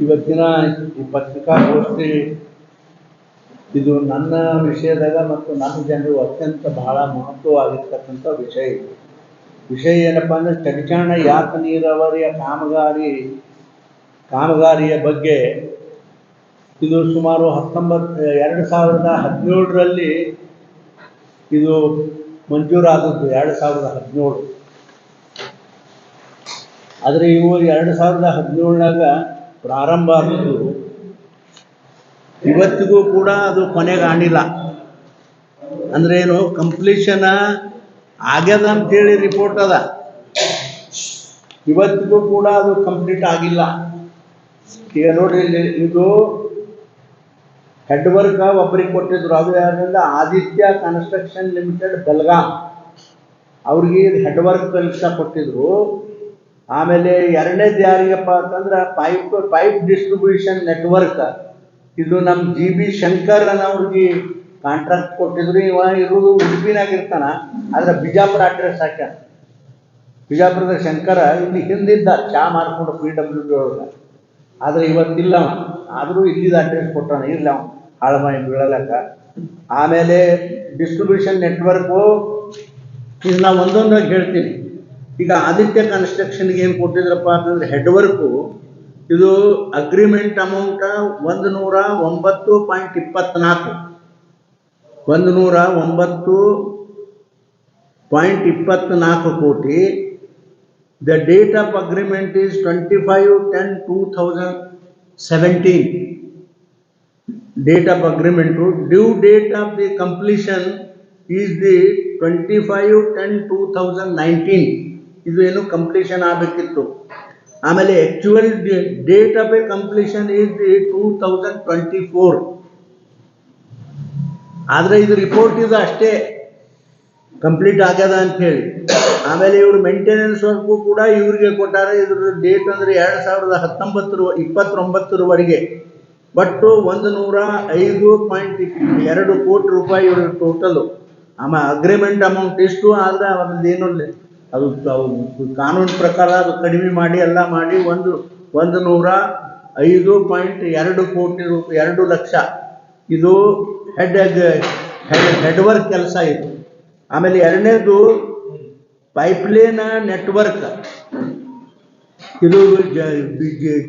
ಇವತ್ತಿನ ಈ ಪತ್ರಿಕಾಗೋಷ್ಠಿ ಇದು ನನ್ನ ವಿಷಯದಾಗ ಮತ್ತು ನನ್ನ ಜನರು ಅತ್ಯಂತ ಬಹಳ ಮಹತ್ವವಾಗಿರ್ತಕ್ಕಂಥ ವಿಷಯ ಇದು. ವಿಷಯ ಏನಪ್ಪ ಅಂದ್ರೆ ಚಕಚಾಣ ಯಾತ ನೀರಾವರಿಯ ಕಾಮಗಾರಿ, ಕಾಮಗಾರಿಯ ಬಗ್ಗೆ ಇದು ಸುಮಾರು ಹತ್ತೊಂಬತ್ತು ಎರಡು ಸಾವಿರದ ಹದಿನೇಳರಲ್ಲಿ ಇದು ಮಂಜೂರಾದದ್ದು, ಎರಡು ಸಾವಿರದ ಹದಿನೇಳು. ಆದರೆ ಇವು ಎರಡು ಸಾವಿರದ ಹದಿನೇಳನಾಗ ಪ್ರಾರಂಭ ಆದದ್ದು. ಇವತ್ತಿಗೂ ಕೂಡ ಅದು ಕೊನೆಗಾಣಿಲ್ಲ. ಅಂದ್ರೆ ಏನು ಕಂಪ್ಲೀಷನ್ ಆಗ್ಯದ ಅಂತೇಳಿ ರಿಪೋರ್ಟ್ ಅದ. ಇವತ್ತಿಗೂ ಕೂಡ ಅದು ಕಂಪ್ಲೀಟ್ ಆಗಿಲ್ಲ. ಈಗ ನೋಡ್ರಿ ಇದು ಹೆಡ್ ವರ್ಕ್ ಒಬ್ಬರಿಗೆ ಕೊಟ್ಟಿದ್ರು, ಅದು ಯಾರಿಂದ? ಆದಿತ್ಯ ಕನ್ಸ್ಟ್ರಕ್ಷನ್ ಲಿಮಿಟೆಡ್ ಬೆಲ್ಗಾಮ್ ಅವ್ರಿಗೆ ಹೆಡ್ ವರ್ಕ್ ಕೆಲಸ ಕೊಟ್ಟಿದ್ರು. ಆಮೇಲೆ ಎರಡನೇದು ಯಾರಿಗಪ್ಪ ಅಂತಂದ್ರೆ ಪೈಪ್ ಪೈಪ್ ಡಿಸ್ಟ್ರಿಬ್ಯೂಷನ್ ನೆಟ್ವರ್ಕ್ ಇದು ನಮ್ಮ ಜಿ ಬಿ ಶಂಕರ್ ಅವ್ರಿಗೆ ಕಾಂಟ್ರಾಕ್ಟ್ ಕೊಟ್ಟಿದ್ರು ಇವ ಇರೋದು ಉಡುಪಿನಾಗ ಇರ್ತಾನ ಆದ್ರೆ ಬಿಜಾಪುರ ಅಡ್ರೆಸ್ ಹಾಕ್ಯಾನ ಬಿಜಾಪುರದ ಶಂಕರ ಇಲ್ಲಿ ಹಿಂದಿದ್ದ ಚಾ ಮಾರ್ಕೊಂಡು ಪಿ ಡಬ್ಲ್ಯೂ ಡಿ ಒಳಗೆ. ಆದ್ರೆ ಇವತ್ತಿಲ್ಲ ಆದರೂ ಇಲ್ಲಿದ ಅಡ್ರೆಸ್ ಕೊಟ್ಟಾನ, ಇರ್ಲಿ ಹಾಳು ಮಾಡಿ ಬೀಳಲಕ್ಕ. ಆಮೇಲೆ ಡಿಸ್ಟ್ರಿಬ್ಯೂಷನ್ ನೆಟ್ವರ್ಕು ಇದು ನಾವು ಒಂದೊಂದಾಗಿ ಹೇಳ್ತೀನಿ. ಈಗ ಆದಿತ್ಯ ಕನ್ಸ್ಟ್ರಕ್ಷನ್ಗೆ ಏನು ಕೊಟ್ಟಿದ್ರಪ್ಪ ಅಂತಂದ್ರೆ ಹೆಡ್ ವರ್ಕು ಇದು ಅಗ್ರಿಮೆಂಟ್ ಅಮೌಂಟ್ ಒಂದು ನೂರ ಒಂಬತ್ತು ಪಾಯಿಂಟ್ ಇಪ್ಪತ್ನಾಲ್ಕು. ಒಂದು ನೂರ ಒಂಬತ್ತು ಪಾಯಿಂಟ್ ಇಪ್ಪತ್ನಾಲ್ಕು ಕೋಟಿ. The date of agreement is twenty five ten two thousand seventeen date of agreement due date of the completion is the twenty five ten two thousand nineteen ಇದು ಏನು ಕಂಪ್ಲೀಷನ್ ಆಗಬೇಕಿತ್ತು. ಆಮೇಲೆ actual date of a completion is the two thousand twenty four ಆದರೆ ಇದು report ಇದು ಅಷ್ಟೇ complete ಆಗ್ಯದ ಅಂತ ಹೇಳಿ. ಆಮೇಲೆ ಇವರು ಮೇಂಟೆನೆನ್ಸ್ ವರ್ಕು ಕೂಡ ಇವರಿಗೆ ಕೊಟ್ಟಾರೆ. ಇದ್ರ ಡೇಟ್ ಅಂದ್ರೆ ಎರಡು ಸಾವಿರದ ಹತ್ತೊಂಬತ್ತರ, ಇಪ್ಪತ್ತೊಂಬತ್ತರವರೆಗೆ. ಒಟ್ಟು ಒಂದು ನೂರ ಐದು ಪಾಯಿಂಟ್ ಎರಡು ಕೋಟಿ ರೂಪಾಯಿ ಇವರು ಟೋಟಲು ಆಮೇಲೆ ಅಗ್ರಿಮೆಂಟ್ ಅಮೌಂಟ್ ಎಷ್ಟು ಆದ್ರೆ ಅದ್ರದ್ದು ಏನು. ಅದು ಕಾನೂನು ಪ್ರಕಾರ ಅದು ಕಡಿಮೆ ಮಾಡಿ, ಎಲ್ಲ ಮಾಡಿ ಒಂದು ಒಂದು ನೂರ ಐದು ಪಾಯಿಂಟ್ ಎರಡು ಕೋಟಿ ರೂಪಾಯಿ ಎರಡು ಲಕ್ಷ. ಇದು ಹೆಡ್ ಹೆಡ್ ಹೆಡ್ ವರ್ಕ್ ಕೆಲಸ ಇದು. ಆಮೇಲೆ ಎರಡನೇದು ಪೈಪ್ಲೈನ್ ನೆಟ್ವರ್ಕ್ ಇದು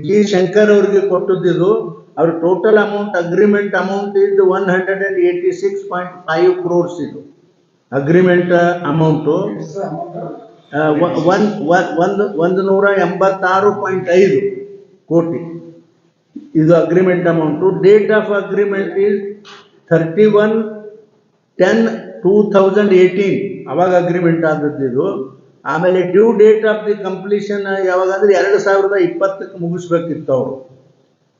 ಜಿ ಶಂಕರ್ ಅವ್ರಿಗೆ ಕೊಟ್ಟದ್ದು ಅವ್ರ ಟೋಟಲ್ ಅಮೌಂಟ್ ಅಗ್ರಿಮೆಂಟ್ ಅಮೌಂಟ್ ಇದು one hundred and eighty six point five crores ಇದು ಅಗ್ರಿಮೆಂಟ್ ಅಮೌಂಟು ಒನ್ ಒಂದು ಒಂದು ನೂರ ಎಂಬತ್ತಾರು ಪಾಯಿಂಟ್ ಐದು ಕೋಟಿ. ಇದು agreement amount date of agreement is thirty one ten two thousand eighteen ಅವಾಗ ಅಗ್ರಿಮೆಂಟ್ ಆದದ್ದು ಇದು. ಆಮೇಲೆ due date of the completion ಯಾವಾಗ ಅಂದರೆ ಎರಡು ಸಾವಿರದ ಇಪ್ಪತ್ತಕ್ಕೆ ಮುಗಿಸ್ಬೇಕಿತ್ತು ಅವರು.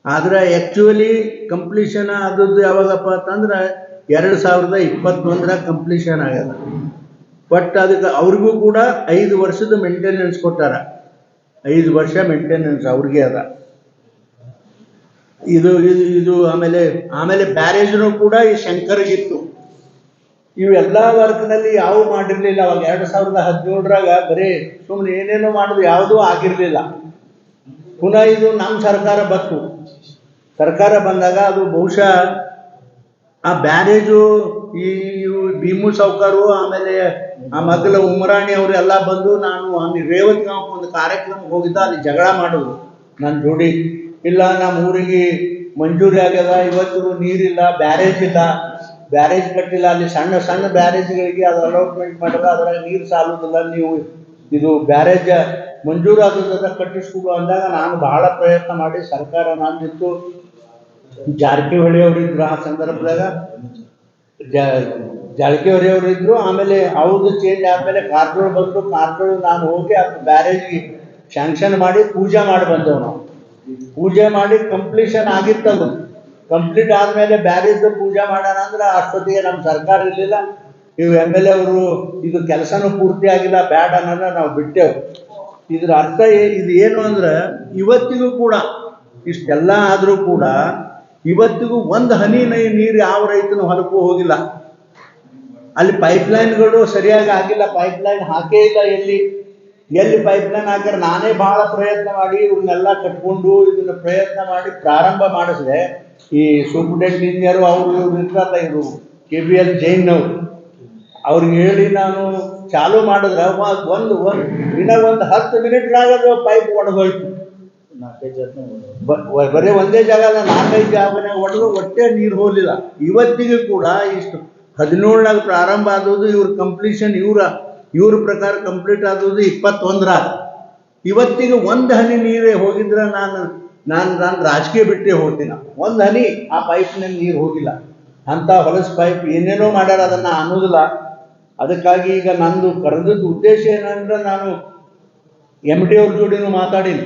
ಆದ್ರೆ ಆ್ಯಕ್ಚುಲಿ ಕಂಪ್ಲೀಷನ್ ಆದದ್ದು ಯಾವಾಗಪ್ಪ ಅಂತಂದ್ರೆ ಎರಡು ಸಾವಿರದ ಇಪ್ಪತ್ತೊಂದರ ಕಂಪ್ಲೀಷನ್ ಆಗ್ಯದ. ಬಟ್ ಅದಕ್ಕೆ ಅವ್ರಿಗೂ ಕೂಡ ಐದು ವರ್ಷದ ಮೇಂಟೆನೆನ್ಸ್ ಕೊಟ್ಟಾರ. ಐದು ವರ್ಷ ಮೇಂಟೆನೆನ್ಸ್ ಅವ್ರಿಗೆ ಅದ. ಇದು ಇದು ಇದು ಆಮೇಲೆ ಆಮೇಲೆ ಬ್ಯಾರೇಜ್ನು ಕೂಡ ಈ ಶಂಕರ್ಗಿತ್ತು. ಇವೆಲ್ಲ ವರ್ಗದಲ್ಲಿ ಯಾವ ಮಾಡಿರ್ಲಿಲ್ಲ. ಅವಾಗ ಎರಡು ಸಾವಿರದ ಹದಿನೇಳರಾಗ ಬರೀ ಸುಮ್ಮನೆ ಏನೇನೋ ಮಾಡೋದು ಯಾವುದೂ ಆಗಿರಲಿಲ್ಲ. ಪುನಃ ಇದು ನಮ್ಮ ಸರ್ಕಾರ ಬಂತು. ಸರ್ಕಾರ ಬಂದಾಗ ಅದು ಬಹುಶಃ ಆ ಬ್ಯಾರೇಜು, ಈ ಭೀಮು ಸಾವ್ಕಾರು ಆಮೇಲೆ ಆ ಮಗ್ಲ ಉಮರಾಣಿ ಅವರು ಎಲ್ಲ ಬಂದು ನಾನು, ಆಮೇಲೆ ರೇವತ್ ಒಂದು ಕಾರ್ಯಕ್ರಮಕ್ಕೆ ಹೋಗಿದ್ದ, ಅಲ್ಲಿ ಜಗಳ ಮಾಡೋದು. ನನ್ನ ಜೋಡಿ. ಇಲ್ಲ ನಮ್ಮ ಊರಿಗೆ ಮಂಜೂರಿ ಆಗ್ಯದ. ಇವತ್ತು ನೀರಿಲ್ಲ, ಬ್ಯಾರೇಜ್ ಇಲ್ಲ. ಬ್ಯಾರೇಜ್ ಕಟ್ಟಿಲ್ಲ. ಅಲ್ಲಿ ಸಣ್ಣ ಸಣ್ಣ ಬ್ಯಾರೇಜ್ಗಳಿಗೆ ಅದು ಅಲೌಟ್ಮೆಂಟ್ ಮಾಡಿದ್ರೆ ಅದ್ರಾಗ ನೀರು ಸಾಲುದಿಲ್ಲ ನೀವು ಇದು ಬ್ಯಾರೇಜ್ ಮಂಜೂರಾದ ಕಟ್ಟಿಸ್ಕೊಡು ಅಂದಾಗ ನಾನು ಬಹಳ ಪ್ರಯತ್ನ ಮಾಡಿ ಸರ್ಕಾರ ನಾನಿತ್ತು ಜಾರಕಿಹೊಳಿ ಅವರಿದ್ರು ಆ ಸಂದರ್ಭದಾಗ. ಜಾರಕಿಹೊಳಿ ಅವರಿದ್ರು ಆಮೇಲೆ ಅವ್ರದ್ದು ಚೇಂಜ್ ಆದ್ಮೇಲೆ ಕಾರಜೋಳ ಬಂದು ಕಾರಜೋಳ ನಾನು ಹೋಗಿ ಆ ಬ್ಯಾರೇಜ್ಗೆ ಶಾಂಕ್ಷನ್ ಮಾಡಿ ಪೂಜೆ ಮಾಡಿ ಬಂದೆವು ನಾವು. ಪೂಜೆ ಮಾಡಿ ಕಂಪ್ಲೀಷನ್ ಆಗಿತ್ತದು. ಕಂಪ್ಲೀಟ್ ಆದ್ಮೇಲೆ ಬ್ಯಾರೇಜ್ ಪೂಜೆ ಮಾಡೋಣ ಅಂದ್ರೆ ಅಷ್ಟೊತ್ತಿಗೆ ನಮ್ಮ ಸರ್ಕಾರ ಇರಲಿಲ್ಲ. ಇವ್ ಎಂ ಎಲ್ ಎ ಅವರು, ಇದು ಕೆಲಸನೂ ಪೂರ್ತಿ ಆಗಿಲ್ಲ, ಬ್ಯಾಡ್ ಅನ್ನೋದ ನಾವು ಬಿಟ್ಟೆವು. ಇದ್ರ ಅರ್ಥ ಇದು ಏನು ಅಂದ್ರೆ ಇವತ್ತಿಗೂ ಕೂಡ, ಇಷ್ಟೆಲ್ಲ ಆದರೂ ಕೂಡ ಇವತ್ತಿಗೂ ಒಂದು ಹನಿ ನೈ- ನೀರು ಯಾವ ರೈತನು ಹೊಲಕ್ಕೂ ಹೋಗಿಲ್ಲ. ಅಲ್ಲಿ ಪೈಪ್ ಪೈಪ್ಲೈನ್ಗಳು ಸರಿಯಾಗಿ ಆಗಿಲ್ಲ ಪೈಪ್ಲೈನ್ ಹಾಕೇ ಇಲ್ಲ ಎಲ್ಲಿ. ಎಲ್ಲಿ ಪೈಪ್ಲೈನ್ ಹಾಕ್ಯಾರ ನಾನೇ ಬಹಳ ಪ್ರಯತ್ನ ಮಾಡಿ ಇವ್ರನ್ನೆಲ್ಲ ಕಟ್ಕೊಂಡು ಇದನ್ನ ಪ್ರಯತ್ನ ಮಾಡಿ ಪ್ರಾರಂಭ ಮಾಡಿಸಿದೆ. ಈ ಸೂಪರ್ಡೆಂಟ್ ಇಂಜಿನಿಯರ್ ಅವರು ಇವ್ರು ಇರ್ತಾರಲ್ಲ ಇವರು ಕೆ ಬಿ ಎಲ್ ಜೈನ್ನವ್ರು ಅವ್ರಿಗೆ ಹೇಳಿ ನಾನು ಚಾಲು ಮಾಡಿದ್ರೆ ಒಂದು ಒಂದು ದಿನ ಒಂದು ಹತ್ತು ಮಿನಿಟ್ನಾಗ ಅದು ಪೈಪ್ ಒಡೆದೋಯ್ತು. ಬರೀ ಒಂದೇ ಜಾಗ ನಾಲ್ಕೈದು ಜಾಗನಾಗ ಒಡೆದು ಒಟ್ಟೆ ನೀರು ಹೋಗಲಿಲ್ಲ. ಇವತ್ತಿಗೂ ಕೂಡ ಇಷ್ಟು ಹದಿನೇಳನಾಗ ಪ್ರಾರಂಭ ಆದದ್ದು ಇವ್ರ ಕಂಪ್ಲೀಷನ್ ಇವ್ರ ಇವ್ರ ಪ್ರಕಾರ ಕಂಪ್ಲೀಟ್ ಆದದ್ದು ಇಪ್ಪತ್ತೊಂದರ. ಇವತ್ತಿಗೆ ಒಂದು ಹನಿ ನೀರೇ ಹೋಗಿದ್ರೆ ನಾನು ನಾನು ನಾನು ರಾಜಕೀಯ ಬಿಟ್ಟೇ ಹೋಗ್ತೀನಿ. ಒಂದು ಹನಿ ಆ ಪೈಪ್ನಲ್ಲಿ ನೀರು ಹೋಗಿಲ್ಲ. ಅಂಥ ಹೊಲಸು ಪೈಪ್ ಏನೇನೋ ಮಾಡ್ಯಾರ ಅದನ್ನು ಅನ್ನೋದಿಲ್ಲ. ಅದಕ್ಕಾಗಿ ಈಗ ನಂದು ಕರೆದದ್ದು ಉದ್ದೇಶ ಏನಂದ್ರೆ ನಾನು ಎಂ ಡಿ ಅವ್ರ ಜೋಡಿನೂ ಮಾತಾಡೀನಿ.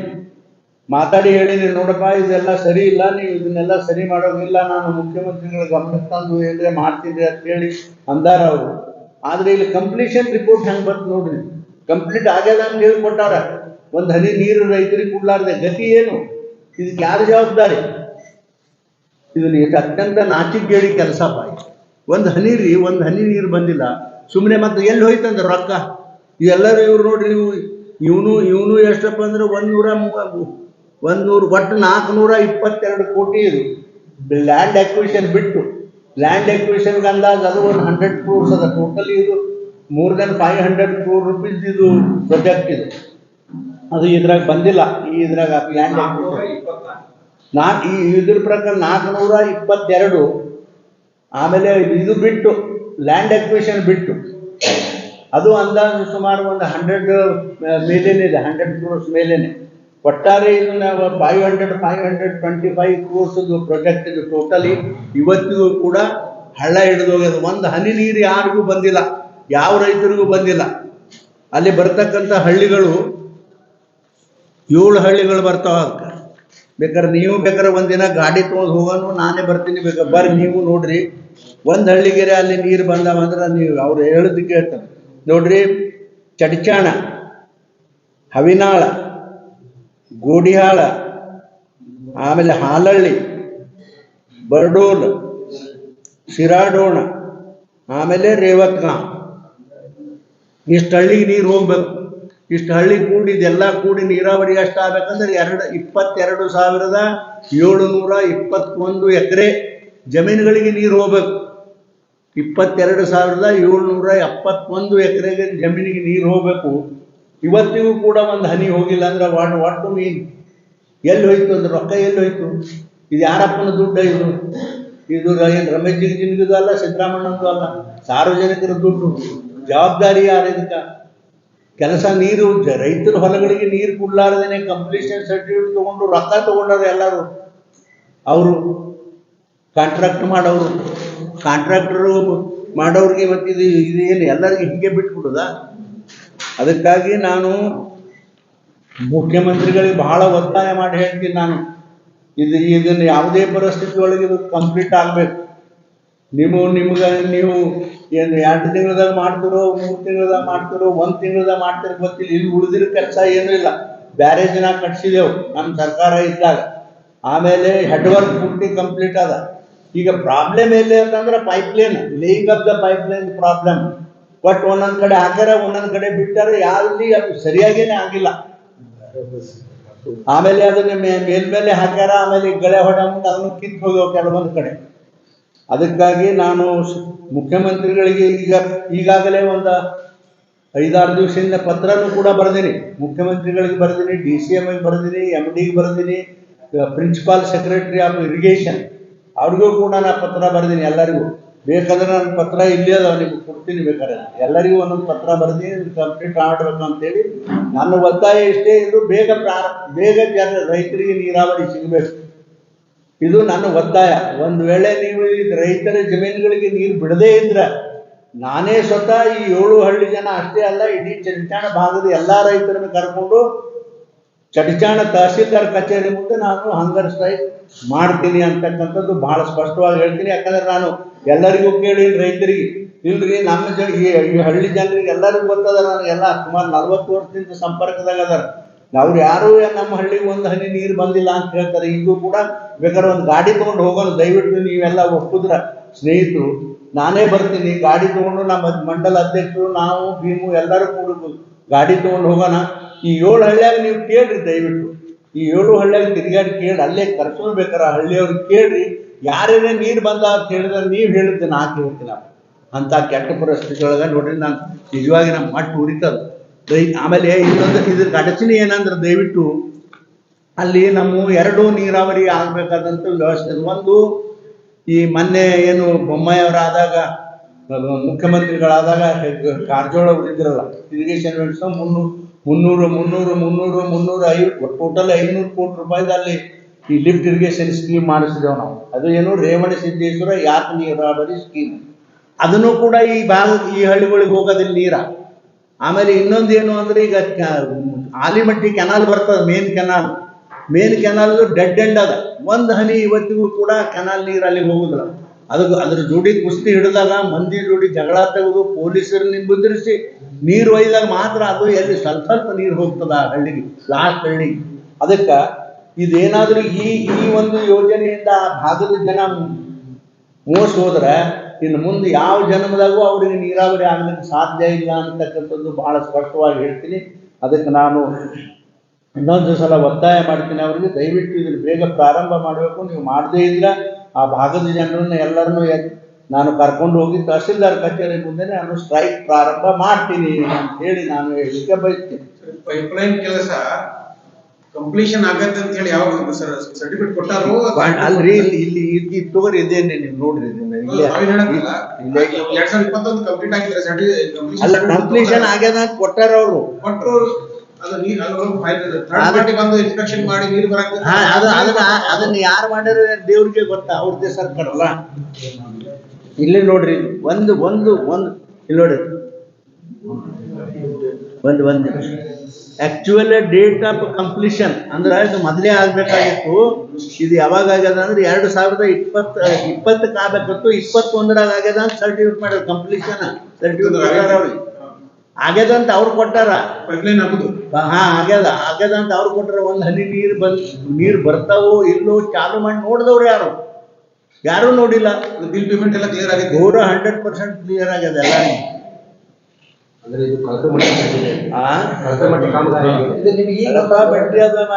ಮಾತಾಡಿ ಹೇಳಿನಿ ನೋಡಪ್ಪ, ಇದೆಲ್ಲ ಸರಿ ಇಲ್ಲ, ನೀವು ಇದನ್ನೆಲ್ಲ ಸರಿ ಮಾಡೋಂಗಿಲ್ಲ. ನಾನು ಮುಖ್ಯಮಂತ್ರಿಗಳ ಗಮನಕ್ಕೆ ತಂದು ಏನೇ ಮಾಡ್ತಿದ್ದೆ ಅಂತ ಹೇಳಿ ಅಂದಾರ ಅವರು. ಆದ್ರೆ ಇಲ್ಲಿ ಕಂಪ್ಲೀಷನ್ ರಿಪೋರ್ಟ್ ಹೆಂಗೆ ಬಂತು ನೋಡ್ರಿ. ಕಂಪ್ಲೀಟ್ ಆಗ್ಯದ ಅಂತ ಹೇಳ್ಕೊಟ್ಟಾರ. ಒಂದು ಹನಿ ನೀರು ರೈತರಿಗೆ ಕೊಡ್ಲಾರ್ದೆ ಗತಿ ಏನು? ಇದಕ್ಕೆ ಯಾರು ಜವಾಬ್ದಾರಿ? ಇದನ್ನ ಇದು ಅತ್ಯಂತ ನಾಚಿಕೇಳಿ ಕೆಲಸ ಬಾಯಿ. ಒಂದು ಹನಿ ರೀ, ಒಂದು ಹನಿ ನೀರು ಬಂದಿಲ್ಲ. ಸುಮ್ಮನೆ ಮತ್ತೆ ಎಲ್ಲಿ ಹೋಯ್ತಂದ್ರೆ ರೊಕ್ಕ? ಇವೆಲ್ಲರೂ ಇವ್ರು ನೋಡ್ರಿ ನೀವು, ಇವನು ಇವನು ಎಷ್ಟಪ್ಪ ಅಂದ್ರೆ ಒಂದೂರ ಒಂದೂರು ಒಟ್ಟು ನಾಲ್ಕುನೂರ ಇಪ್ಪತ್ತೆರಡು ಕೋಟಿ ಇದು. ಲ್ಯಾಂಡ್ ಅಕ್ವಿಷನ್ ಬಿಟ್ಟು. ಲ್ಯಾಂಡ್ ಎಕ್ವಿಷನ್ಗೆ ಅಂದಾಜು ಅದು ಒಂದು ಹಂಡ್ರೆಡ್ ಕ್ರೋರ್ಸ್ ಅದ. ಟೋಟಲಿ ಇದು more than five hundred crore rupees ಇದು ಪ್ರೊಜೆಕ್ಟ್ ಇದು. ಅದು ಇದ್ರಾಗ ಬಂದಿಲ್ಲ. ಈ ಇದ್ರಾಗ ಲ್ಯಾಂಡ್ ನಾ ಈ ಇದ್ರ ಪ್ರಕಾರ ನಾಲ್ಕುನೂರ ಇಪ್ಪತ್ತೆರಡು ಆಮೇಲೆ ಇದು ಬಿಟ್ಟು ಲ್ಯಾಂಡ್ ಎಕ್ವಿಷನ್ ಬಿಟ್ಟು. ಅದು ಅಂದಾಜು ಸುಮಾರು ಒಂದು ಹಂಡ್ರೆಡ್ ಮೇಲೇನೆ ಇದೆ. ಹಂಡ್ರೆಡ್ ಕ್ರೋರ್ಸ್ ಮೇಲೇನೆ. ಒಟ್ಟಾರೆ ಇದನ್ನ five hundred five hundred twenty five crores project ಇದು ಟೋಟಲಿ ಇವತ್ತಿಗೂ ಕೂಡ ಹಳ್ಳ ಹಿಡಿದು ಹೋಗ್ಯದ ಒಂದು ಹನಿ ನೀರು ಯಾರಿಗೂ ಬಂದಿಲ್ಲ. ಯಾವ ರೈತರಿಗೂ ಬಂದಿಲ್ಲ. ಅಲ್ಲಿ ಬರ್ತಕ್ಕಂಥ ಹಳ್ಳಿಗಳು ಏಳು ಹಳ್ಳಿಗಳು ಬರ್ತಾವ ಬೇಕಾದ್ರೆ ನೀವು ಬೇಕಾದ್ರೆ ಒಂದಿನ ಗಾಡಿ ತೊಗೊಂಡು ಹೋಗೋನು, ನಾನೇ ಬರ್ತೀನಿ ಬೇಕಾ ಬರ್ರಿ, ನೀವು ನೋಡ್ರಿ. ಒಂದು ಹಳ್ಳಿಗೆರೆ ಅಲ್ಲಿ ನೀರು ಬಂದಾವ ಅಂದ್ರೆ ನೀವು ಅವ್ರು ಹೇಳೋದಕ್ಕೆ ಹೇಳ್ತಾರೆ ನೋಡ್ರಿ, ಚಡ್ಚಾಣ, ಹವಿನಾಳ ಗೋಡಿಹಾಳ ಆಮೇಲೆ ಹಾಲಳ್ಳಿ ಬರ್ಡೋಲ್ ಶಿರಾಡೋಣ ಆಮೇಲೆ ರೇವತ್ನಾ. ಇಷ್ಟು ಹಳ್ಳಿಗೆ ನೀರು ಹೋಗ್ಬೇಕು. ಇಷ್ಟು ಹಳ್ಳಿ ಕೂಡಿ ಇದೆಲ್ಲ ಕೂಡಿ ನೀರಾವರಿ ಅಷ್ಟು ಆಗ್ಬೇಕಂದ್ರೆ ಎರಡು, ಇಪ್ಪತ್ತೆರಡು ಸಾವಿರದ ಏಳುನೂರ ಇಪ್ಪತ್ತೊಂದು ಎಕರೆ ಜಮೀನುಗಳಿಗೆ ನೀರು ಹೋಗ್ಬೇಕು. ಇಪ್ಪತ್ತೆರಡು ಸಾವಿರದ ಏಳ್ನೂರ ಎಪ್ಪತ್ತೊಂದು ಎಕರೆಗೆ ಜಮೀನಿಗೆ ನೀರು ಹೋಗ್ಬೇಕು. ಇವತ್ತಿಗೂ ಕೂಡ ಒಂದು ಹನಿ ಹೋಗಿಲ್ಲ ಅಂದ್ರೆ ವಾಟ್ ವಾಟ್ ಮೀನ್ ಎಲ್ಲಿ ಹೋಯ್ತು ಅಂದ್ರೆ ರೊಕ್ಕ ಎಲ್ಲಿ ಹೋಯ್ತು? ಇದು ಯಾರಪ್ಪನ ದುಡ್ಡು ಇದು? ಇದು ಏನು ರಮೇಶ್ ಜಿಗಜಿನ್ಗಿದು ಅಲ್ಲ ಸಿದ್ದರಾಮಣ್ಣಂದು ಅಲ್ಲ, ಸಾರ್ವಜನಿಕರ ದುಡ್ಡು, ಜವಾಬ್ದಾರಿ ಯಾರು ಇದಕ್ಕೆ? ಕೆಲಸ ನೀರು ರೈತರ ಹೊಲಗಳಿಗೆ ನೀರು ಕೊಡ್ಲಾರ್ದೇನೆ ಕಂಪ್ಲೀಷನ್ ಸರ್ಟಿಫಿಕೇಟ್ ತಗೊಂಡು ರೊಕ್ಕ ತಗೊಂಡಾರ ಎಲ್ಲರೂ. ಅವರು ಕಾಂಟ್ರಾಕ್ಟ್ ಮಾಡೋರು. ಕಾಂಟ್ರಾಕ್ಟರು ಮಾಡೋರಿಗೆ ಮತ್ತು ಇದು ಇದೇನು ಎಲ್ಲರಿಗೆ ಹೀಗೆ ಬಿಟ್ಬಿಡುದಾ? ಅದಕ್ಕಾಗಿ ನಾನು ಮುಖ್ಯಮಂತ್ರಿಗಳಿಗೆ ಬಹಳ ಒತ್ತಾಯ ಮಾಡಿ ಹೇಳ್ತೀನಿ ನಾನು. ಇದು ಇದನ್ನು ಯಾವುದೇ ಪರಿಸ್ಥಿತಿ ಒಳಗೆ ಇದು ಕಂಪ್ಲೀಟ್ ಆಗಬೇಕು. ನೀವು ನಿಮ್ಗೆ, ನೀವು ಏನು ಎರಡು ತಿಂಗಳದಾಗ ಮಾಡ್ತಿರೋ, ಮೂರು ತಿಂಗಳದಾಗ ಮಾಡ್ತಿರೋ, ಒಂದು ತಿಂಗಳದಾಗ ಮಾಡ್ತಿರೋ ಗೊತ್ತಿಲ್ಲ. ಇಲ್ಲಿ ಉಳಿದಿರೋ ಕೆಲಸ ಏನೂ ಇಲ್ಲ. ಬ್ಯಾರೇಜ್ನ ಕಟ್ಸಿದೆವು. ನಮ್ಮ ಸರ್ಕಾರ ಇದ್ದಾಗ. ಆಮೇಲೆ ಹೆಡ್ ವರ್ಕ್ ಪೂರ್ತಿ ಕಂಪ್ಲೀಟ್ ಅದ. ಈಗ ಪ್ರಾಬ್ಲಮ್ ಎಲ್ಲಿ ಅಂತಂದ್ರೆ pipeline laying of the pipeline problem but ಒಂದೊಂದು ಕಡೆ ಹಾಕ್ಯಾರ, ಒಂದೊಂದು ಕಡೆ ಬಿಟ್ಟಾರೆ, ಯಾರಲ್ಲಿ ಅದು ಸರಿಯಾಗೇನೆ ಆಗಿಲ್ಲ. ಆಮೇಲೆ ಅದನ್ನ ಮೇಲ್ಮೇಲೆ ಹಾಕ್ಯಾರ, ಆಮೇಲೆ ಗಳೆ ಹೊಡೆ ಅದನ್ನು ಕಿತ್ತು ಹೋಗ್ಯಾವ ಕೆಲವೊಂದು ಕಡೆ. ಅದಕ್ಕಾಗಿ ನಾನು ಮುಖ್ಯಮಂತ್ರಿಗಳಿಗೆ ಈಗ, ಈಗಾಗಲೇ ಒಂದು ಐದಾರು ದಿವಸದಿಂದ ಪತ್ರನೂ ಕೂಡ ಬರೆದಿನಿ. ಮುಖ್ಯಮಂತ್ರಿಗಳಿಗೆ ಬರೆದಿನಿ, ಡಿ ಸಿ ಎಂ ಬರೆದಿನಿ ಎಂ ಡಿಗೆ ಬರೆದಿನಿ, ಪ್ರಿನ್ಸಿಪಾಲ್ ಸೆಕ್ರೆಟರಿ ಆಫ್ ಇರಿಗೇಷನ್ ಅವ್ರಿಗೂ ಕೂಡ ನಾನು ಪತ್ರ ಬರೆದಿನಿ ಎಲ್ಲರಿಗೂ. ಬೇಕಾದ್ರೆ ನನ್ನ ಪತ್ರ ಇಲ್ಲೇ ಅದಾವ, ನಿಮ್ಗೆ ಕೊಡ್ತೀನಿ ಬೇಕಾದ್ರೆ. ಎಲ್ಲರಿಗೂ ಒಂದೊಂದು ಪತ್ರ ಬರ್ದಿ ಕಂಪ್ಲೀಟ್ ಮಾಡಬೇಕು ಅಂತೇಳಿ. ನನ್ನ ಒತ್ತಾಯ ಇಷ್ಟೇ, ಇದು ಬೇಗ ಪ್ರಾರ, ಬೇಗ ಜನ ರೈತರಿಗೆ ನೀರಾವರಿ ಸಿಗಬೇಕು. ಇದು ನನ್ನ ಒತ್ತಾಯ. ಒಂದು ವೇಳೆ ನೀವು ರೈತರ ಜಮೀನುಗಳಿಗೆ ನೀರು ಬಿಡದೇ ಇದ್ರೆ, ನಾನೇ ಸ್ವತಃ ಈ ಏಳು ಹಳ್ಳಿ ಜನ ಅಷ್ಟೇ ಅಲ್ಲ, ಇಡೀ ಚಂಚಾಣ ಭಾಗದ ಎಲ್ಲ ರೈತರನ್ನು ಕರ್ಕೊಂಡು ಚಡಿಚಾಣ ತಹಸೀಲ್ದಾರ್ ಕಚೇರಿ ಮುಂದೆ ನಾನು ಹಂಗರ್ ಸ್ಟ್ರೈಕ್ ಮಾಡ್ತೀನಿ ಅಂತಕ್ಕಂಥದ್ದು ಬಹಳ ಸ್ಪಷ್ಟವಾಗಿ ಹೇಳ್ತೀನಿ. ಯಾಕಂದ್ರೆ ನಾನು ಎಲ್ಲರಿಗೂ ಕೇಳಿ ರೈತರಿಗೆ. ಇಲ್ರಿ, ನಮ್ಮ ಜ ಈ ಈ ಹಳ್ಳಿ ಜನರಿಗೆ ಎಲ್ಲರಿಗೂ ಗೊತ್ತದ ನನಗೆಲ್ಲ ಸುಮಾರು ನಲ್ವತ್ತು ವರ್ಷದಿಂದ ಸಂಪರ್ಕದಾಗ ಅದಾರ. ಅವ್ರು ಯಾರು ನಮ್ಮ ಹಳ್ಳಿಗೆ ಒಂದು ಹನಿ ನೀರು ಬಂದಿಲ್ಲ ಅಂತ ಹೇಳ್ತಾರೆ. ಇದು ಕೂಡ ಬೇಕಾದ್ರೆ ಒಂದು ಗಾಡಿ ತಗೊಂಡು ಹೋಗೋಣ. ದಯವಿಟ್ಟು ನೀವೆಲ್ಲ ಒಪ್ಪಿದ್ರ ಸ್ನೇಹಿತರು. ನಾನೇ ಬರ್ತೀನಿ. ಗಾಡಿ ತಗೊಂಡು ನಮ್ಮ ಮಂಡಲ ಅಧ್ಯಕ್ಷರು, ನಾವು ಭೀಮು ಎಲ್ಲರೂ ಕೂಡ ಗಾಡಿ ತಗೊಂಡು ಹೋಗೋಣ. ಈ ಏಳು ಹಳ್ಳಿಯಾಗ ನೀವು ಕೇಳ್ರಿ ದಯವಿಟ್ಟು. ಈ ಏಳು ಹಳ್ಳಿಯಾಗ ತಿರುಗಾಡಿ ಕೇಳಿ ಅಲ್ಲೇ ಕರ್ಸೋದು ಹಳ್ಳಿಯವ್ರು ಹಳ್ಳಿಯವ್ರಿಗೆ ಕೇಳ್ರಿ, ಯಾರೇನೇ ನೀರು ಬಂದ ಅಂತ ಹೇಳಿದ್ರೆ ನೀವು ಹೇಳಿದ್ದೆ ನಾ ಕೇಳ್ತೀನಿ ಅಂತ ಕೆಟ್ಟ ಪರಿಸ್ಥಿತಿಯೊಳಗೆ ನೋಡ್ರಿ, ನಾನು ನಿಜವಾಗಿ ನಮ್ಮ ಮಟ್ಟು ಉರಿತದ ದಯ ಆಮೇಲೆ ಇನ್ನೊಂದು ಇದ್ರ ಅಡಚಣೆ ಏನಂದ್ರೆ ದಯವಿಟ್ಟು ಅಲ್ಲಿ ನಮ್ಮ ಎರಡು ನೀರಾವರಿ ಆಗ್ಬೇಕಾದಂತ ವ್ಯವಸ್ಥೆ. ಒಂದು, ಈ ಮೊನ್ನೆ ಏನು ಬೊಮ್ಮಾಯಿಯವರಾದಾಗ, ಮುಖ್ಯಮಂತ್ರಿಗಳಾದಾಗ, ಕಾರ್ಜೋಳ ಉಳಿದಿರಲ್ಲ ಇರಿಗೇಷನ್ ಮುನ್ನೂರು ಮುನ್ನೂರು ಮುನ್ನೂರು ಮುನ್ನೂರು ಮುನ್ನೂರು ಐ ಟೋಟಲ್ ಐನೂರು ಕೋಟಿ ರೂಪಾಯಿದಲ್ಲಿ ಈ ಲಿಫ್ಟ್ ಇರಿಗೇಷನ್ ಸ್ಕೀಮ್ ಮಾಡಿಸಿದೆವು ನಾವು. ಅದು ಏನು ರೇವಣ ಸಿದ್ದೇಶ್ವರ ಯಾತ ನೀರಾವರಿ ಸ್ಕೀಮ್ ಅದನ್ನು ಕೂಡ ಈ ಭಾಗ ಈ ಹಳ್ಳಿಗಳಿಗೆ ಹೋಗೋದಿಲ್ಲ ನೀರ. ಆಮೇಲೆ ಇನ್ನೊಂದು ಏನು ಅಂದ್ರೆ ಈಗ ಆಲಿಮಟ್ಟಿ ಕೆನಾಲ್ ಬರ್ತದೆ main canal main canal dead end ಅದ. ಒಂದು ಹನಿ ಇವತ್ತಿಗೂ ಕೂಡ ಕೆನಾಲ್ ನೀರು ಅಲ್ಲಿಗೆ ಹೋಗುದಿಲ್ಲ. ಅದಕ್ಕೆ ಅದ್ರ ಜೋಡಿ ಕುಸ್ತಿ ಹಿಡಿದಾಗ, ಮಂದಿ ಜೋಡಿ ಜಗಳ ತೆಗೆದು ಪೊಲೀಸರನ್ನ ನಿಂಬುದ್ರಿಸಿ ನೀರು ಒಯ್ದಾಗ ಮಾತ್ರ ಅದು ಎಲ್ಲಿ ಸ್ವಲ್ಪ ಸ್ವಲ್ಪ ನೀರು ಹೋಗ್ತದ ಹಳ್ಳಿಗೆ ಲಾಸ್ಟ್ ಹಳ್ಳಿ ಅದಕ್ಕೆ ಇದೇನಾದರೂ ಈ ಈ ಒಂದು ಯೋಜನೆಯಿಂದ ಆ ಭಾಗದ ಜನ ಮೋಸ ಹೋದ್ರೆ ಇನ್ನು ಮುಂದೆ ಯಾವ ಜನ್ಮದಾಗೂ ಅವರಿಗೆ ನೀರಾವರಿ ಆಗಲಿಕ್ಕೆ ಸಾಧ್ಯ ಇಲ್ಲ ಅಂತಕ್ಕಂಥದ್ದು ಬಹಳ ಸ್ಪಷ್ಟವಾಗಿ ಹೇಳ್ತೀನಿ. ಅದಕ್ಕೆ ನಾನು ಇನ್ನೊಂದು ಸಲ ಒತ್ತಾಯ ಮಾಡ್ತೀನಿ ಅವರಿಗೆ, ದಯವಿಟ್ಟು ಇದನ್ನು ಬೇಗ ಪ್ರಾರಂಭ ಮಾಡಬೇಕು. ನೀವು ಮಾಡದೇ ಇದ್ರೆ ಆ ಭಾಗದ ಜನರನ್ನು ಎಲ್ಲರನ್ನೂ ನಾನು ಕರ್ಕೊಂಡು ಹೋಗಿ ತಹಸೀಲ್ದಾರ್ ಕಚೇರಿ ಮುಂದೆ ನಾನು ಸ್ಟ್ರೈಕ್ ಪ್ರಾರಂಭ ಮಾಡ್ತೀನಿ ಅಂತ ಹೇಳಿ ನಾನು ಹೇಳಲಿಕ್ಕೆ ಬಯಸ್ತೀನಿ. ಪೈಪ್ಲೈನ್ ಕೆಲಸ ಕಂಪ್ಲೀಷನ್ ಆಗತ್ತೆ ಅಂತ ಹೇಳಿ ಯಾವಾಗ ಸರ್ ಸರ್ಟಿಫಿಕೇಟ್ ಕೊಟ್ಟಾರು ಅಲ್ರಿ ಇಲ್ಲಿ ಇಲ್ಲಿ ಇಲ್ಲಿ ತಗೋರಿ ಇದೇನೆ ನೀವು ನೋಡ್ರಿ ಇಲ್ಲಿ ಇಲ್ಲಿ ಎರಡ್ ಸಾವಿರದ ಇಪ್ಪತ್ತೊಂದು ಕಂಪ್ಲೀಟ್ ಆಗಿದ್ರೆ ಅಲ್ಲ ಕಂಪ್ಲೀಷನ್ ಆಗ್ಯದ ಅಂತ ಕೊಟ್ಟಾರ ಅವರು. ಕೊಟ್ಟರು ಅದು ನೀರ್ ಅದು- ಥರ್ಡ್ ಪಾರ್ಟಿ ಬಂದು ಇನ್ಸ್ಪೆಕ್ಷನ್ ಮಾಡಿ ನೀರು ಬರಕ್ಕೆ ಹಾ ಅದು ಅದನ್ನ ಯಾರು ಮಾಡಿದ್ರು ದೇವ್ರಿಗೆ ಗೊತ್ತಾ? ಅವ್ರದ್ದೇ ಸರ್ಕಾರಲ್ಲ ಇಲ್ಲಿ ನೋಡ್ರಿ ಒಂದು ಒಂದು ಒಂದು. ಇಲ್ಲಿ ನೋಡಿ ಒಂದು ಒಂದು ಆಕ್ಚುಯಲ್ ಡೇಟ್ ಆಫ್ ಕಂಪ್ಲೀಷನ್ ಅಂದ್ರೆ ಇದು ಮೊದಲೇ ಆಗ್ಬೇಕಾಗಿತ್ತು. ಇದು ಯಾವಾಗ ಆಗ್ಯದ ಅಂದ್ರೆ ಎರಡು ಸಾವಿರದ ಇಪ್ಪತ್ತ ಇಪ್ಪತ್ತಕ್ಕೆ ಆಗ್ಬೇಕಿತ್ತು. ಇಪ್ಪತ್ತೊಂದರಾಗ ಆಗ್ಯದ ಅಂತ ಸರ್ಟಿಫಿಕೇಟ್ ಮಾಡ್ಯಾರ ಕಂಪ್ಲೀಷನ್ ಸರ್ಟಿಫಿಕೇಟ್ ಆಗ್ಯದ ಅಂತ ಅವ್ರು ಕೊಟ್ಟಾರ. ಹಾ ಆಗ್ಯದ. ಆಗ್ಯದ ಅಂತ ಅವ್ರು ಕೊಟ್ಟಾರ. ಒಂದ್ ಹನಿ ನೀರು ಬಂದ್ ನೀರು ಬರ್ತಾವೋ ಇಲ್ಲೋ ಚಾಲು ಮಾಡಿ ನೋಡಿದವ್ರು ಯಾರು? ಯಾರು ನೋಡಿಲ್ಲ. ಬಿಲ್ ಪೇಮೆಂಟ್ ಎಲ್ಲ ಕ್ಲಿಯರ್ ಆಗಿದೆ. ಪೂರ ಹಂಡ್ರೆಡ್ ಪರ್ಸೆಂಟ್ ಕ್ಲಿಯರ್ ಆಗಿದೆ ಎಲ್ಲ ಅಂದ್ರೆ ಇದು ಕಳೆದ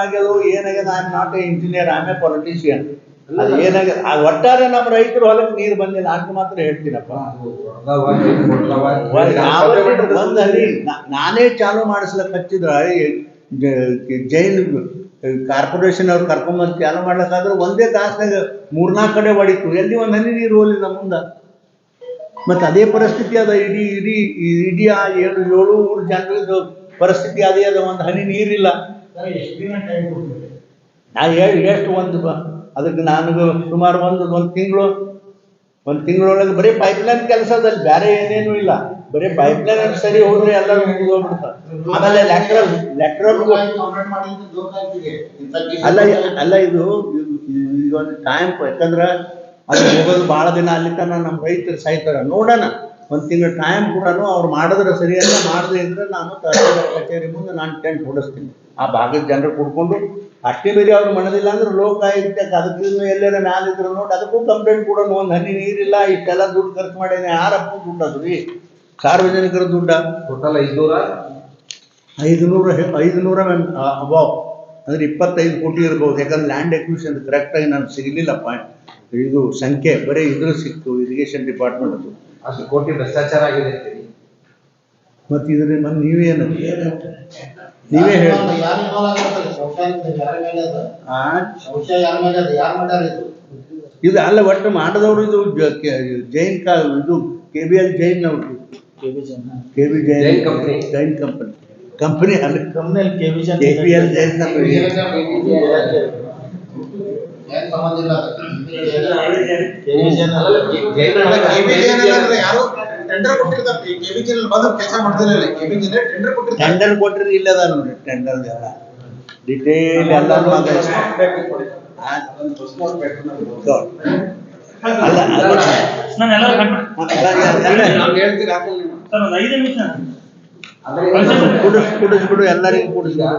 ಆಗ್ಯದು ಏನಾಗ್ಯದ? I not a engineer I am a politician ಅದು ಏನಾಗ್ಯದ? ಒಟ್ಟಾರೆ ನಮ್ಮ ರೈತರು ಹೊಲಕ್ಕೆ ನೀರು ಬಂದಿಲ್ಲ. ಅಂತ ಮಾತ್ರ ಹೇಳ್ತೀನಪ್ಪ. ಒಂದ್ ಹನಿ ನಾನೇ ಚಾಲು ಮಾಡಿಸ್ಲಕ್ ಹಚ್ಚಿದ್ರ ಜೈನ್ ಕಾರ್ಪೊರೇಷನ್ ಅವ್ರು ಕರ್ಕೊಂಬಂದು ಚಾಲು ಮಾಡ್ಲಕ್ಕಾದ್ರೆ ಒಂದೇ ತಾಸ್ನಾಗ ಮೂರ್ನಾಲ್ಕು ಕಡೆ ಹೊಡಿತು ಎಲ್ಲಿ ಒಂದು ಹನಿ ನೀರು ಹೋಗಲಿ ನಮ್ಮ ಮುಂದೆ. ಮತ್ತೆ ಅದೇ ಪರಿಸ್ಥಿತಿ ಅದ. ಇಡೀ ಇಡೀ ಇಡೀ ಆ ಏಳು ಏಳು ಊರು ಜನರದ್ದು ಪರಿಸ್ಥಿತಿ ಅದೇ ಅದ. ಒಂದು ಹನಿ ನೀರಿಲ್ಲ. ನಾ ಹೇಳಿ ಎಷ್ಟು ಒಂದು ಅದಕ್ಕೆ ನಾನು ಸುಮಾರು ಒಂದು ಒಂದು ತಿಂಗಳು ಒಂದು ತಿಂಗಳೊಳಗೆ ಬರೀ ಪೈಪ್ಲೈನ್ ಕೆಲಸದಲ್ಲಿ ಬೇರೆ ಏನೇನು ಇಲ್ಲ. ಬರೀ ಪೈಪ್ಲೈನ್ ಸರಿ ಹೋದ್ರೆ ಎಲ್ಲರೂ ಮುಗಿದೋಗ್ಬಿಡ್ತಾರೆ ಆಮೇಲೆ ಅಲ್ಲ ಅಲ್ಲ ಇದು ಒಂದು ಟೈಮ್ ಯಾಕಂದ್ರೆ ಅದು ಹೋಗೋದು ಬಹಳ ದಿನ ಅಲ್ಲಿ ತನಕ ನಮ್ಮ ರೈತರು ಸಾಯ್ತಾರೆ. ನೋಡೋಣ ಒಂದು ತಿಂಗಳ ಟೈಮ್ ಕೂಡ ಅವ್ರು ಮಾಡಿದ್ರೆ ಸರಿಯಲ್ಲ ಮಾಡದೇ ಇದ್ರೆ ನಾನು ತಹಸೀಲ್ದಾರ್ ಕಚೇರಿ ಮುಂದೆ ನಾನು ಟೆಂಟ್ ಹೊಡಿಸ್ತೀನಿ. ಆ ಭಾಗದ ಜನರು ಕುಡ್ಕೊಂಡು ಅಷ್ಟೇ ಬೇರೆ ಅವ್ರು ಮನದಿಲ್ಲ ಅಂದ್ರೆ ಲೋಕಾಯುಕ್ತಕ್ಕೆ ಅದಕ್ಕಿಂತ ಎಲ್ಲರ ಮ್ಯಾಲ ಇದ್ರು ನೋಡಿ ಅದಕ್ಕೂ ಕಂಪ್ಲೇಂಟ್ ಕೂಡ ಒಂದು ಹನಿ ನೀರಿಲ್ಲ ಇಷ್ಟೆಲ್ಲ ದುಡ್ಡು ಖರ್ಚು ಮಾಡೇನೆ ಯಾರಪ್ಪ ದುಡ್ಡು ಅದು ರೀ? ಸಾರ್ವಜನಿಕರ ದುಡ್ಡ ಟೋಟಲ್ ಐದುನೂರ? ಐದುನೂರ ಐದುನೂರ ಅಬಾವ್. ಅಂದ್ರೆ ಇಪ್ಪತ್ತೈದು ಕೋಟಿ ಇರ್ಬೋದು. ಯಾಕಂದ್ರೆ ಲ್ಯಾಂಡ್ ಎಕ್ವಿಷನ್ ಕರೆಕ್ಟಾಗಿ ನಾನು ಸಿಗಲಿಲ್ಲ ಪಾಯಿಂಟ್ ಇದು ಸಂಖ್ಯೆ ಬರೀ ಇದ್ರೂ ಸಿಕ್ತು ಇರಿಗೇಷನ್ ಡಿಪಾರ್ಟ್ಮೆಂಟ್ ಅದು ಅಷ್ಟು ಕೋಟಿ ಭ್ರಷ್ಟಾಚಾರ ಆಗಿದೆ ಮತ್ತು ಮತ್ತೆ ಇದ್ರ ನೀವೇ ನೀವೇನು ನೀವೇ ಹೇಳಿ ಇದು? ಅಲ್ಲ ಒಟ್ಟು ಮಾಡಿದವರು ಇದು ಜೈನ್ ಕಾ ಇದು ಕೆ ಬಿ ಎಲ್ ಜೈನ್ ಅವರು K Jain Jain company Jain company company ಅಲ್ಲ K vision K P L Jain company ಅಲ್ಲ, ಜೈನ ಅಂದ್ರೆ ಯಾರು ಟೆಂಡರ್ ಕೊಟ್ಟಿರ್ತಾರೆ. ಕೆಬಿಜಿಎಲ್ ಬಂದು ಕೆಲಸ ಮಾಡ್ತಿರಲಿಲ್ಲ ಕೆಬಿಜಿಎಲ್ ಟೆಂಡರ್ ಕೊಟ್ಟಿರ್ತಾರೆ. ಟೆಂಡರ್ ಕೊಟ್ಟರೆ ಇಲ್ಲ ನೋಡ್ರಿ ಟೆಂಡರ್ ಎಲ್ಲ ಡಿಟೇಲ್ ಎಲ್ಲ ಅಲ್ಲ ಅಲ್ಲ ನಾನು ನಾವ್ ಹೇಳ್ತೀವಿ ಹಾಕಲ್ಲ ನೀವು. ಸರ್ ಒಂದು ಐದು ನಿಮಿಷ ಅಂದ್ರೆ ಕುಡಿಸ್ ಕುಡಿಸ್ಬಿಡು ಎಲ್ಲರಿಗೂ ಕುಡಿಸ್ಬಿಡು